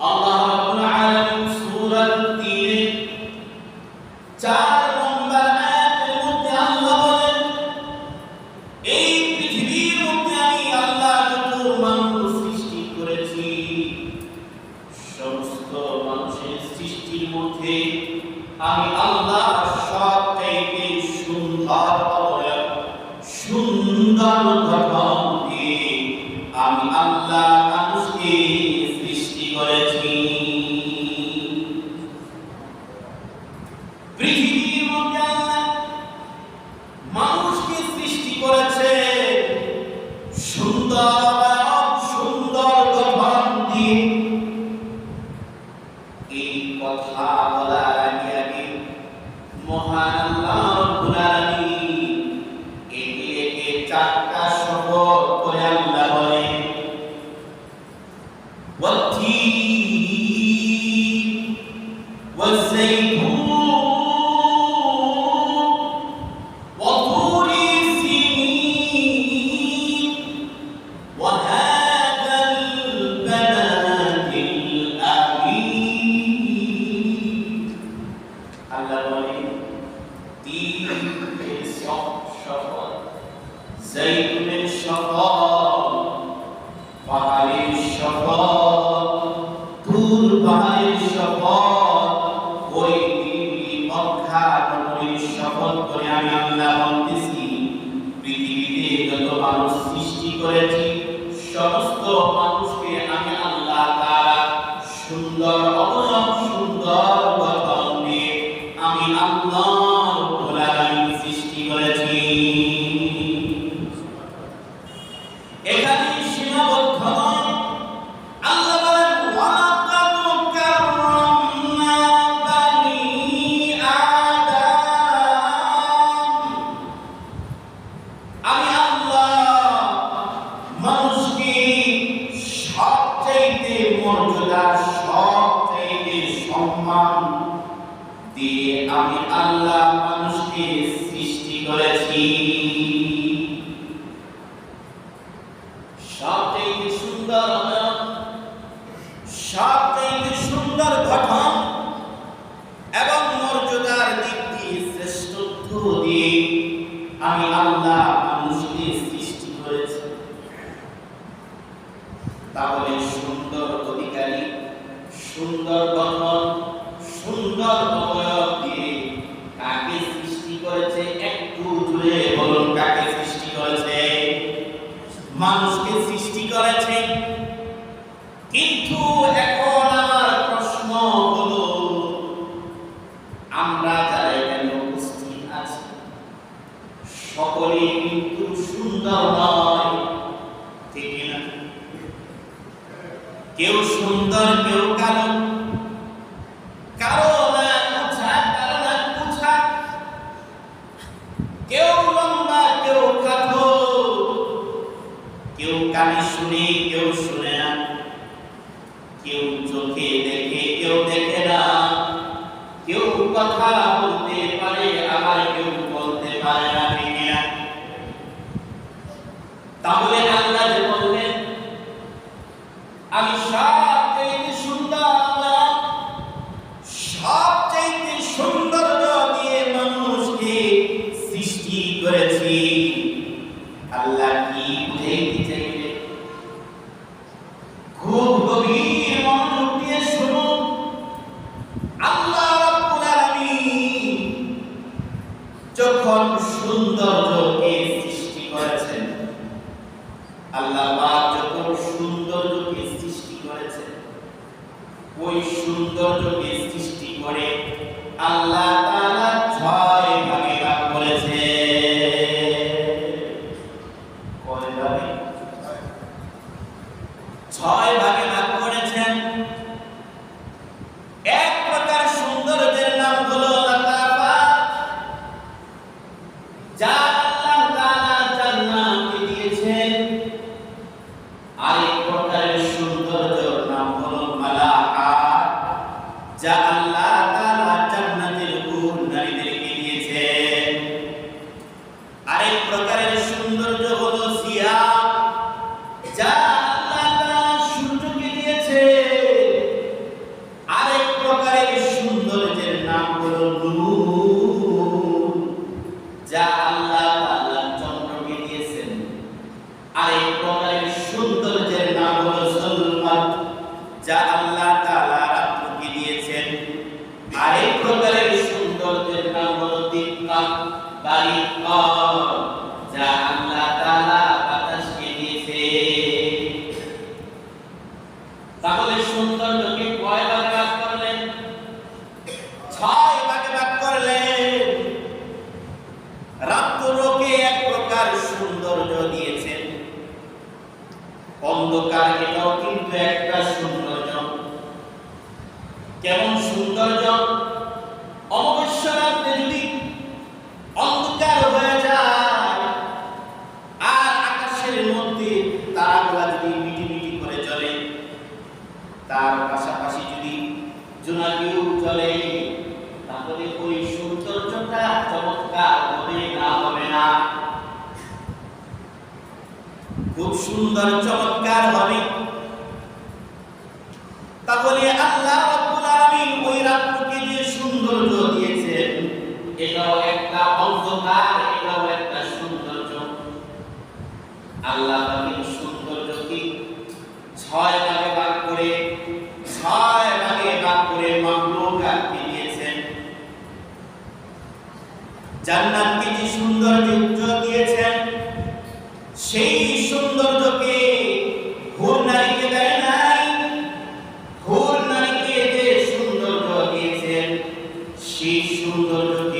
Allah. সুন্দর shop. Zayn হবে সুন্দর অধিকারী সুন্দর বন্ধন সুন্দর অবয়ব কানে শুনে কেউ শুনে না। কেউ চোখে দেখে, কেউ দেখে না। কেউ কথা বলতে পারে, আবার কেউ বলতে পারে না না তাহলে আল্লাহ বললেন, আমি সব যখন সৌন্দর্য তাহলে সৌন্দর্যকে কয় ভাগে ভাগ করলেন। ছয় ভাগে ভাগ করলেন। রাত্রকে এক প্রকার সৌন্দর্য দিয়েছেন। অন্ধকার এটাও কিন্তু একটা সৌন্দর্য। কেমন সৌন্দর্য? অবশ্য রাত্রে যদি খুব সুন্দর, চমৎকার হবে। তাহলে আল্লাহ রাব্বুল আলামিন ওই যে সৌন্দর্য দিয়েছেন, এটাও একটা অন্ধকার, এটাও একটা সৌন্দর্য। আল্লাহ পাকের সৌন্দর্যকে ছয় ভাগে ভাগ করে, ছয় ভাগে ভাগ করে মামলুকাতকে দিয়েছেন। জান্নাতকে যে সৌন্দর্য সেই সৌন্দর্যকে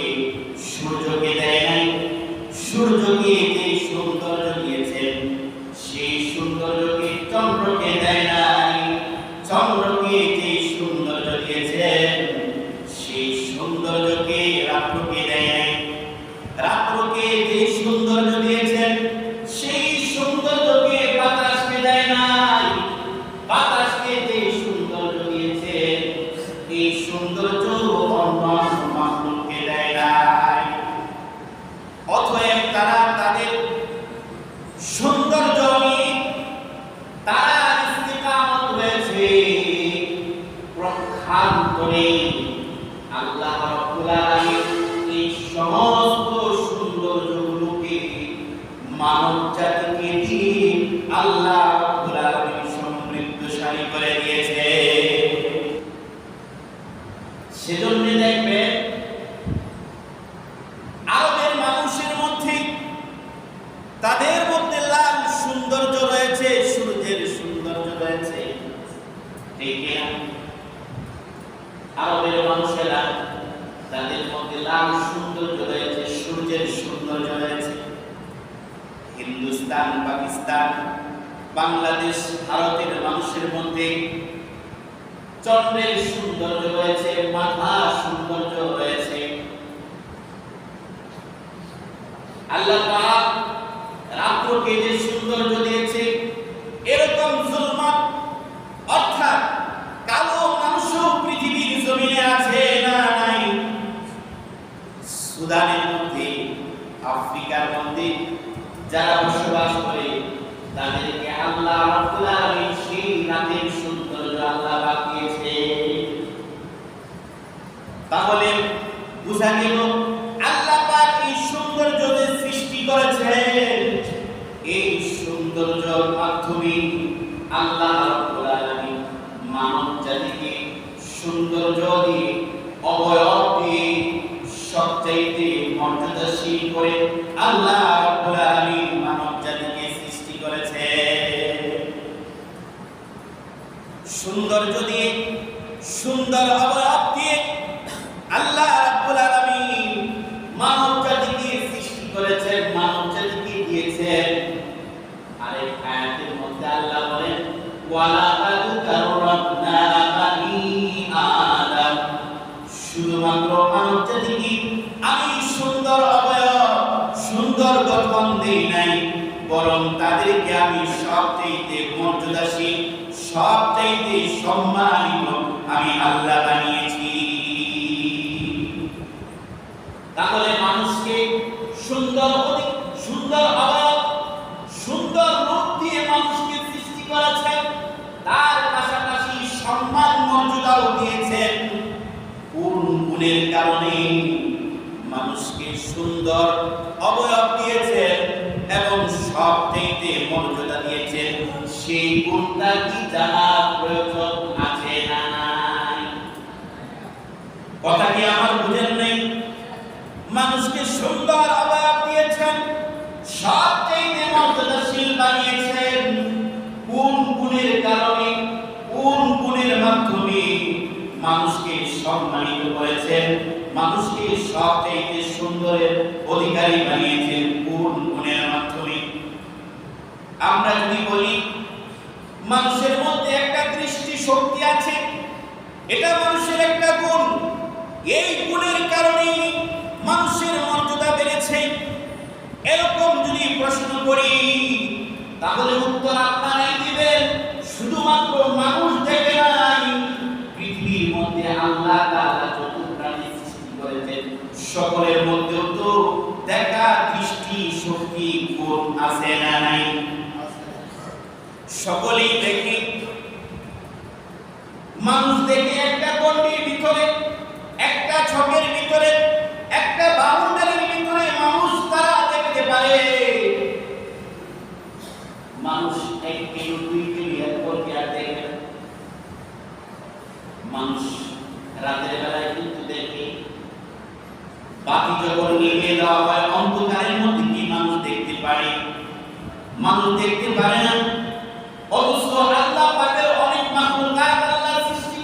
প্রক্ষান্তরে আল্লাহ রাব্বুল আলামিন এই সমস্ত সৌন্দর্যগুলোকে মানব জাতিকে দিয়ে আল্লাহ রাব্বুল আলামিন সমৃদ্ধশালী করে দিয়েছে সেজন্য দেখবেন আরবের মানুষের মধ্যে তাদের মধ্যে লাল সৌন্দর্য রয়েছে সূর্যের সৌন্দর্য রয়েছে ঠিক কিনা? আরবের মানুষেরা তাদের মধ্যে লাল সৌন্দর্য রয়েছে সূর্যের সৌন্দর্য রয়েছে হিন্দুস্তান পাকিস্তান, বাংলাদেশ, ভারতের মানুষের মধ্যে চন্দ্রের সৌন্দর্য রয়েছে মাথা সৌন্দর্য রয়েছে। আল্লাহ রাত্রকে যে সৌন্দর্য দিয়েছে, এরকম জুলমাত, অর্থাৎ কালো মানুষও পৃথিবীর জমিনে আছে না নাই? সুদানের মধ্যে, আফ্রিকার মধ্যে, যারা আল্লাহ রাব্বুল আলামিন সেই তাহলে বুঝা গেল শুধুমাত্র জাতিকে আমি সুন্দর অবয়ব, সুন্দর গঠন দেই নাই, বরং তাদেরকে আমি সবচাইতে মর্যাদাশীল, সবচাইতে সম্মানিত আমি আল্লাহ বানিয়েছি। তাহলে গুণের কারণে মানুষকে সুন্দর অবয়ব দিয়েছেন এবং সবচেয়ে মর্যাদা দিয়েছেন সেই গুণটা কি জানার প্রয়োজন আছে না কথা কি আমার বুঝেন নেই? মানুষকে সুন্দর অবয়ব দিয়েছেন সবচেয়ে মর্যাদাশীল বানিয়েছেন। কোন গুণের কারণে, কোন গুণের মাধ্যমে মানুষকে সম্মানিত করেছেন, মানুষকে সবচাইতে সুন্দরের অধিকারী বানিয়েছেন কোন গুণের মাধ্যমে? আমরা যদি বলি, মানুষের মধ্যে একটা দৃষ্টি শক্তি আছে, এটা মানুষের একটা গুণ। এই গুণের কারণেই মানুষের মর্যাদা বেড়েছে। এরকম যদি প্রশ্ন করি, তাহলে উত্তর আপনারাই দিবেন। শুধুমাত্র মানুষ দেখে নাই পৃথিবীর মধ্যে আল্লাহ তাআলা যত প্রাণী সৃষ্টি করেছেন সকলের মধ্যেও তো দেখা, দৃষ্টি, শক্তি, গুণ আছে না নাই? সকলেই দেখে। মানুষ দেখে একটা গন্ডির ভিতরে, একটা ছকের ভিতরে, একটা বাউন্ডারির ভিতরে মানুষ তারা দেখতে পারে। মানুষ এক কিলো, দুই কিলো আর দেখে না? মানুষ রাতের বেলায় কিন্তু যখন দেওয়া হয়। অন্ধকারের মধ্যে কি মানুষ দেখতে পারে? মানুষ দেখতে পারে না। অথচ আল্লাহ পাকের অনেক আল্লাহ সৃষ্টি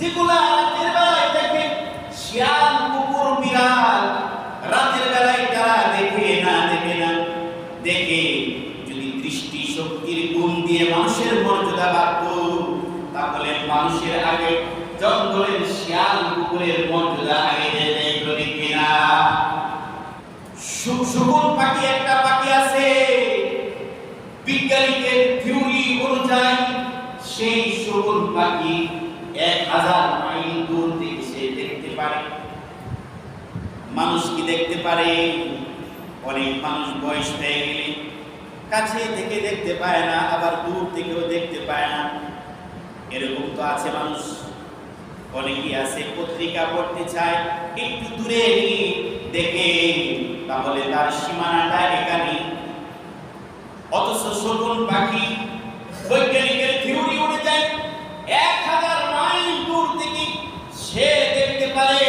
যেগুলো রাতের বেলায় দেখে শিয়াল, কুকুর, বিড়াল, রাতের বেলায় তারা দেখে না দেখে না। দেখে যদি দৃষ্টি শক্তির গুণ দিয়ে মানুষের মর্যাদা বাড়ত তাহলে মানুষের আগে জঙ্গলের শিয়াল, কুকুরের মর্যাদা আগে শু- পাখি একটা পাখি আছে। বিজ্ঞানীদের থিওরি অনুযায়ী সেই শগুন পাখি এক হাজার মাইল দূর থেকে সে দেখতে পারে। মানুষ কি দেখতে পারে? অনেক মানুষ বয়স হয়ে গেলে কাছে থেকে দেখতে পায় না, আবার দূর থেকেও দেখতে পায় না। এরকম তো আছে মানুষ। অনেকেই আছে, পত্রিকা পড়তে চায়, একটু দূরে দেখে তাহলে তার সীমানাটা এখানে অথচ শকুন পাখি বৈজ্ঞানিকের থিওরি অনুযায়ী এক হাজার মাইল দূর থেকে সে দেখতে পারে।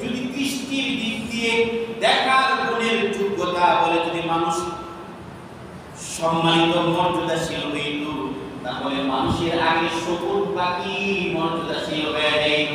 যদি দৃষ্টির দিক দিয়ে দেখার গুণের যোগ্যতা বলে যদি মানুষ সম্মানিত মর্যাদাশীল হইত তাহলে মানুষের আগে শকুন পাখি মর্যাদাশীল হয়ে যাইত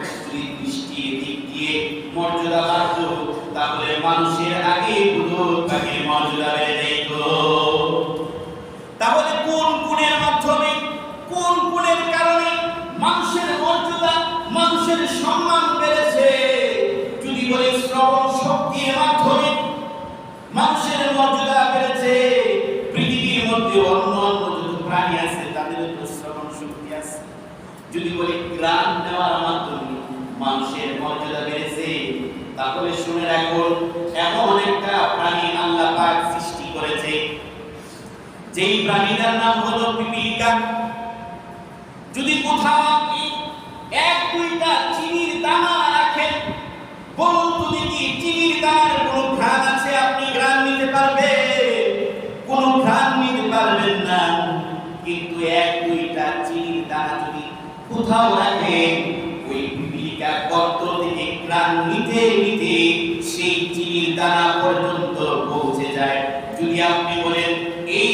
মর্যাদা বাড়ত, তাহলে মানুষের আগে হুদুদ পাখির মর্যাদা যেত। তাহলে কোন গুণের মাধ্যমে, কোন গুণের কারণে মানুষের মর্যাদা, মানুষের সম্মান বেড়েছে? যদি বলে শ্রবণ শক্তির মাধ্যমে মানুষের মর্যাদা বেড়েছে, পৃথিবীর মধ্যে অন্য অন্য যত প্রাণী আছে, তাদের তো শ্রবণ শক্তি আছে। যদি বলি গ্রাম নেওয়ার মাধ্যমে মানুষের মর্যাদা বেড়েছে। তাহলে শুনে রাখুন এমন একটা প্রাণী আল্লাহ পাক সৃষ্টি করেছে, যেই প্রাণীটার নাম হলো পিপিলিকা যদি কোথাও আপনি এক দুইটা চিনির দানা রাখেন, বলুন তো দেখি চিনির দানার কোনো ঘ্রাণ আছে, আপনি ঘ্রাণ নিতে পারবেন? কোনো ঘ্রাণ নিতে পারবেন না। কিন্তু এক দুইটা চিনির দানা যদি কোথাও রাখেন পর্যন্ত পৌঁছে যায়। যদি আপনি বলেন, এই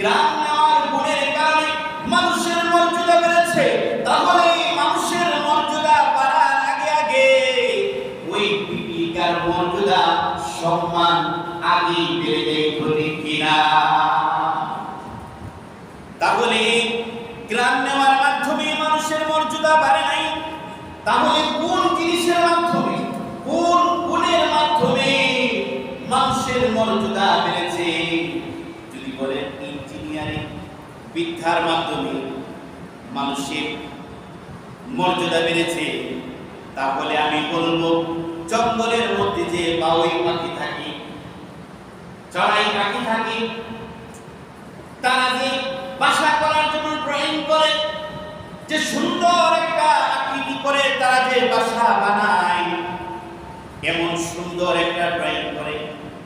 গ্রাম নেওয়ার গুণের কারণে মানুষের মর্যাদা বেড়েছে, তাহলে মানুষের মর্যাদা বাড়ার আগে আগে ওই পিপিলিকার মর্যাদা সম্মান আগে বেড়ে যায় ধরে কিনা? তাহলে গ্রাম নেওয়ার মাধ্যমে মানুষের মর্যাদা বাড়ে নাই, তাহলে যদি বলেন ইঞ্জিনিয়ারিং বিদ্যার মাধ্যমে মানুষের মর্যাদা বেড়েছে, তাহলে আমি বলব, জঙ্গলের মধ্যে যে বাউই পাখি থাকে, চড়াই পাখি থাকে, তারা যে বাসা করার জন্য ড্রয়িং করে, যে সুন্দর একটা বাসা বানায়, এমন সুন্দর একটা ড্রয়িং করে।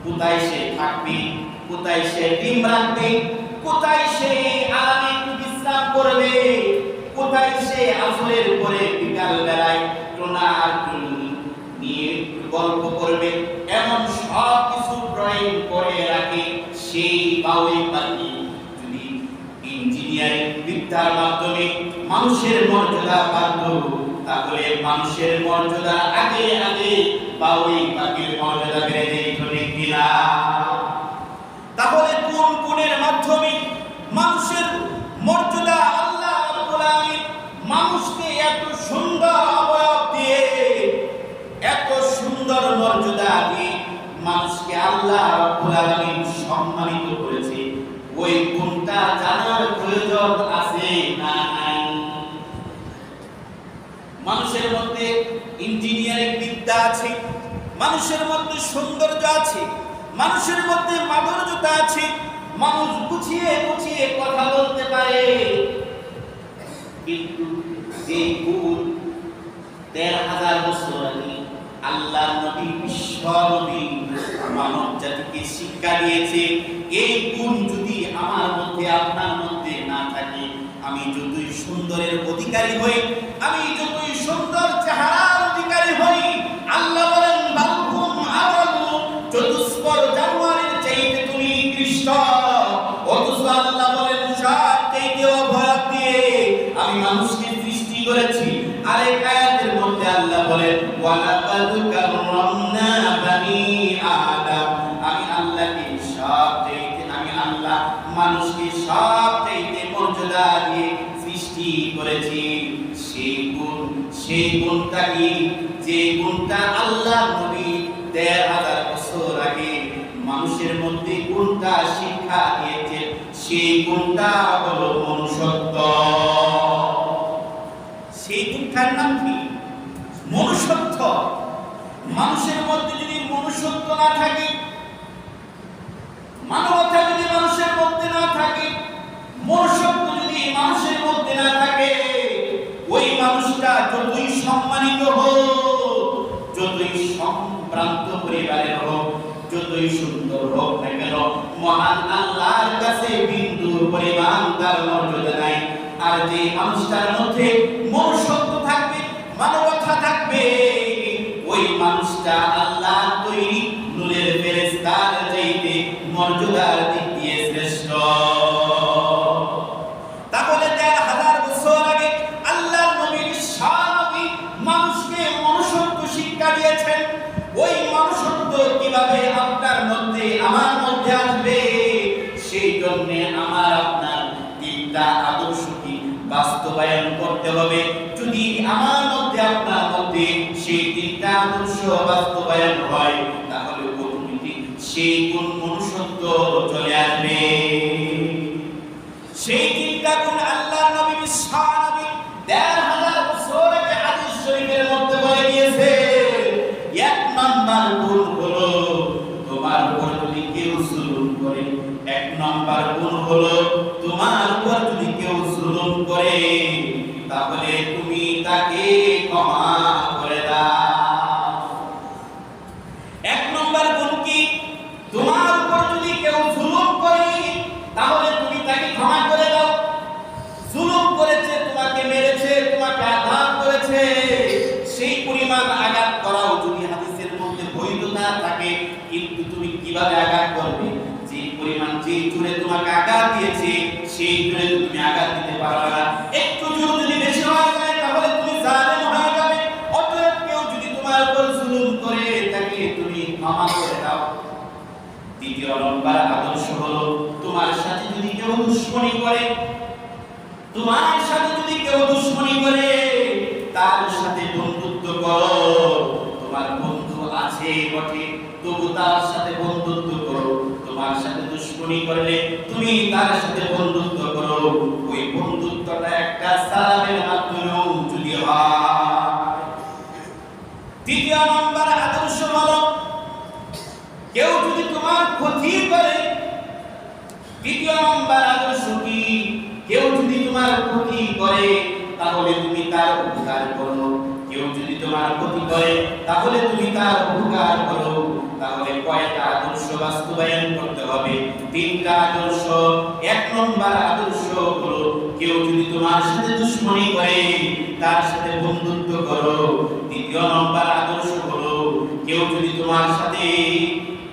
কোথায় সে থাকবে, কোথায় সে ডিম রাখবে কোথায় সে আরামে একটু বিশ্রাম করবে, কোথায় সে আসলের উপরে বিকাল বেলায় টোনা আর নিয়ে গল্প করবে। এমন সব কিছু ড্রয়িং করে রাখে সেই বাউই পাখি যদি ইঞ্জিনিয়ারিং বিদ্যার মাধ্যমে মানুষের মর্যাদা বাড়ত, তাহলে মানুষের মর্যাদা আগে আগে বাউই পাখির মর্যাদা বেড়ে ঠিক তাহলে কোন কোনের মাধ্যমে মানুষের মর্যাদা আল্লাহ মানুষকে এত সুন্দর অবয়ব দিয়ে, এত সুন্দর মর্যাদা দিয়ে মানুষকে আল্লাহ রাব্বুল সম্মানিত করেছে? ওই গুণটা জানার প্রয়োজন আছে না নাই? মানুষের মধ্যে ইঞ্জিনিয়ারিং বিদ্যা আছে মানুষের মধ্যে সৌন্দর্য আছে, মানুষের মধ্যে মাধুর্যতা আছে, মানুষ গুছিয়ে গুছিয়ে কথা বলতে পারে। কিন্তু যে গুণ দেড় হাজার বছর আগে আল্লাহ নবী বিশ্ব নবী মানব জাতিকে শিক্ষা দিয়েছে, এই গুণ যদি আমার মধ্যে, আপনার মধ্যে না থাকে, আমি যতই সুন্দরের অধিকারী হই, আমি যতই সুন্দর চেহারার ওয়ালাকাদ কাররামনা বানি আদম আমি আল্লাহকে সব চাইতে, আমি আল্লাহ মানুষকে সব চাইতে মর্যাদা দিয়ে সৃষ্টি করেছি। সেই গুণ, সেই গুণটা কি? যে গুণটা আল্লাহ নবী দেড় হাজার বছর আগে মানুষের মধ্যে গুণটা শিক্ষা দিয়েছে সেই গুণটা হলো মনুষ্যত্ব সেই গুণটার নাম কি মনুষ্যত্ব মানুষের মধ্যে যদি মনুষ্যত্ব না থাকে, মানবতা যদি মানুষের মধ্যে না থাকে, মনুষ্যত্ব যদি মানুষের মধ্যে না থাকে, ওই মানুষটা যতই সম্মানিত হোক, যতই সম্ভ্রান্ত পরিবারের হোক, যতই সুন্দর হোক না কেন, মহান আল্লাহর কাছে বিন্দু পরিমাণ তার মর্যাদা নাই। আর যে মানুষটার মধ্যে মনুষ্যত্ব থাকবে, মানবতা থাকবে, ওই মানুষটা মর্যাদার দিক দিয়ে শ্রেষ্ঠ। শিক্ষা দিয়েছেন। ওই মনুষ্যত্ব কীভাবে আমার মধ্যে আসবে? সেই জন্য আমার আপনার তিনটা বাস্তবায়ন করতে হবে? যদি আমার মধ্যে, আপনার মধ্যে সেই তিনটা আদর্শ বাস্তবায়ন হয় সেই আল্লাহ নবী দেড় হাজার বছর আগে হাদিস শরীফের মধ্যে বলে দিয়েছে, এক নাম্বার গুণ হলো তোমার উপর যদি কেউ জুলুম করে, এক নাম্বার গুণ হলো তোমার উপর যদি কেউ জুলুম করে, তাহলে দুশ্মনী করে। তোমার সাথে যদি কেউ দুশ্মনী করে, তার সাথে বন্ধুত্ব করো। তোমার বন্ধু আছে বটে, তবু তার সাথে বন্ধুত্ব করো। তোমার সাথে দুশ্মনী করলে তুমি তার সাথে বন্ধুত্ব করো। ওই বন্ধুত্বটা একটা সালামের মাধ্যমেও যদি তৃতীয় নম্বর আদর্শ হলো কেউ যদি তোমার ক্ষতি করে তৃতীয় নম্বর আদর্শ কি? কেউ যদি তোমার ক্ষতি করে, তাহলে তুমি তার উপকার করো। কেউ যদি তোমার ক্ষতি করে, তাহলে তুমি তার উপকার করো। তাহলে কয়টা আদর্শ বাস্তবায়ন করতে হবে? তিনটা আদর্শ। এক নম্বর আদর্শ হলো, কেউ যদি তোমার সাথে দুশ্মনী করে, তার সাথে বন্ধুত্ব করো। দ্বিতীয় নম্বর আদর্শ হলো, কেউ যদি তোমার সাথে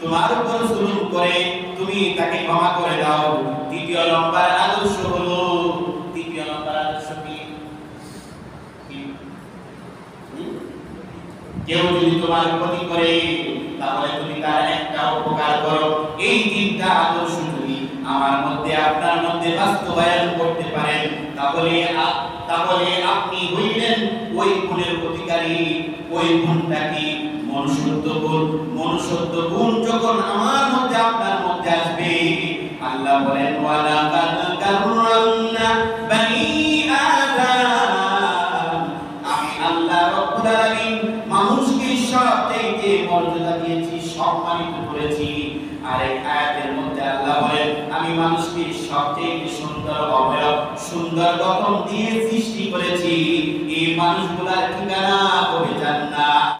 তোমার উপর জুলুম করে তুমি তাকে ক্ষমা করে দাও। তৃতীয় নম্বর আদর্শ হলো তৃতীয় নম্বর আদর্শ কি? কেউ যদি তোমার ক্ষতি করে, তাহলে তুমি তার একটা উপকার করো। এই তিনটা আদর্শ যদি আমার মধ্যে, আপনার মধ্যে বাস্তবায়ন করতে পারেন, তাহলে তাহলে আপনি হইলেন ওই গুণের অধিকারী ওই গুণটা কি? মনুষ্যত্ব গুণ মনুষ্যত্ব গুণ যখন আমার মধ্যে, আপনার মধ্যে আসবে, আল্লাহ বলেন ওয়ালা কাদ বানি সবচাইতে সুন্দর অবয়ব সুন্দর গঠন দিয়ে সৃষ্টি করেছি। এই মানুষগুলার ঠিকানা